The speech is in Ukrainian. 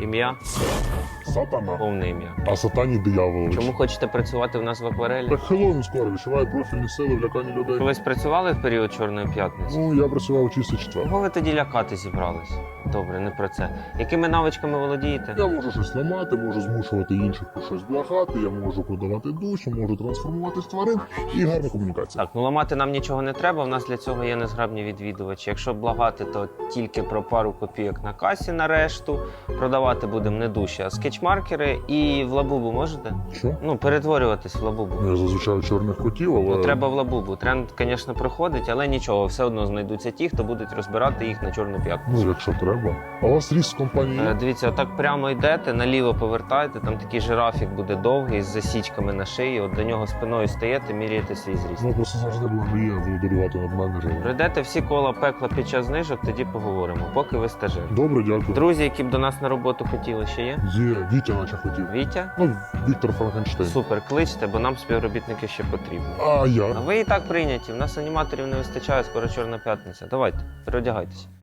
Ім'я, Сатана. повне ім'я. А сатані дияволович. Чому хочете працювати в нас в акварелі? Так Хеллоуін скоро відчуваю профільні сили в ляканні людей. Колись працювали в період Чорної п'ятниці? Ну, я працював чистий четвер. Кого ви тоді лякати зібрались? Добре, не про це. Якими навичками володієте? Я можу щось ламати, можу змушувати інших про щось благати, я можу продавати душу, можу трансформувати з тварин і гарна комунікація. Так, ну ламати нам нічого не треба. В нас для цього є незграбні відвідувачі. Якщо благати, то тільки про пару копійок на касі на решту. Продавати будемо не душі, а скетчмаркери. І в лабубу можете? Що? Ну, перетворюватись в лабубу. Я зазвичай чорних котів, але Ну, треба в лабубу. Тренд, звісно, проходить, але нічого, все одно знайдуться ті, хто будуть розбирати їх на чорну п'ятницю. ну, якщо треба. А у вас ріс з компанії Е. Дивіться, отак прямо йдете, наліво повертаєте, там такий жирафік буде довгий з засічками на шиї. От до нього спиною стаєте, міряєте свій зріст. Ну просто завжди була мрія володарювати над менеджером. Пройдете всі кола пекла під час знижок, тоді поговоримо, поки ви стажир. Добре, дякую. Друзі, які б до нас на роботу хотіли, ще є? Є, Вітя наче хотів. Вітя? Ну, Віктор Франкенштейн. Супер, кличте, бо нам співробітники ще потрібні. А А ви і так прийняті. В нас аніматорів не вистачає, скоро чорна п'ятниця. Давайте, переодягайтеся.